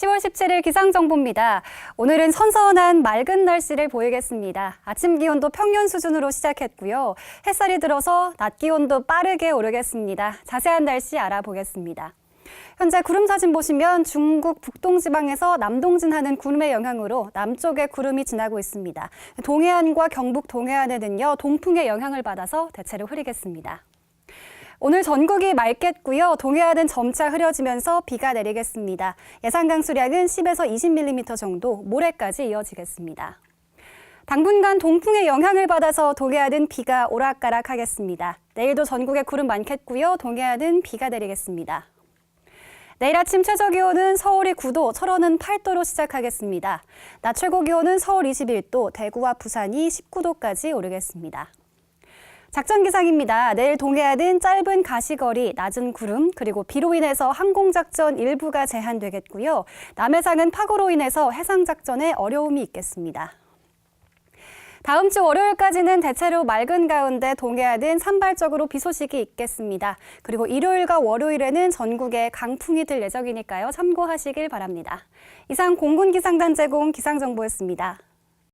10월 17일 기상정보입니다. 오늘은 선선한 맑은 날씨를 보이겠습니다. 아침 기온도 평년 수준으로 시작했고요. 햇살이 들어서 낮 기온도 빠르게 오르겠습니다. 자세한 날씨 알아보겠습니다. 현재 구름 사진 보시면 중국 북동지방에서 남동진하는 구름의 영향으로 남쪽에 구름이 지나고 있습니다. 동해안과 경북 동해안에는요, 동풍의 영향을 받아서 대체로 흐리겠습니다. 오늘 전국이 맑겠고요. 동해안은 점차 흐려지면서 비가 내리겠습니다. 예상 강수량은 10에서 20mm 정도, 모레까지 이어지겠습니다. 당분간 동풍의 영향을 받아서 동해안은 비가 오락가락하겠습니다. 내일도 전국에 구름 많겠고요. 동해안은 비가 내리겠습니다. 내일 아침 최저 기온은 서울이 9도, 철원은 8도로 시작하겠습니다. 낮 최고 기온은 서울 21도, 대구와 부산이 19도까지 오르겠습니다. 작전 기상입니다. 내일 동해안은 짧은 가시거리, 낮은 구름, 그리고 비로 인해서 항공작전 일부가 제한되겠고요. 남해상은 파고로 인해서 해상작전에 어려움이 있겠습니다. 다음 주 월요일까지는 대체로 맑은 가운데 동해안은 산발적으로 비 소식이 있겠습니다. 그리고 일요일과 월요일에는 전국에 강풍이 들 예정이니까요. 참고하시길 바랍니다. 이상 공군 기상단 제공 기상정보였습니다.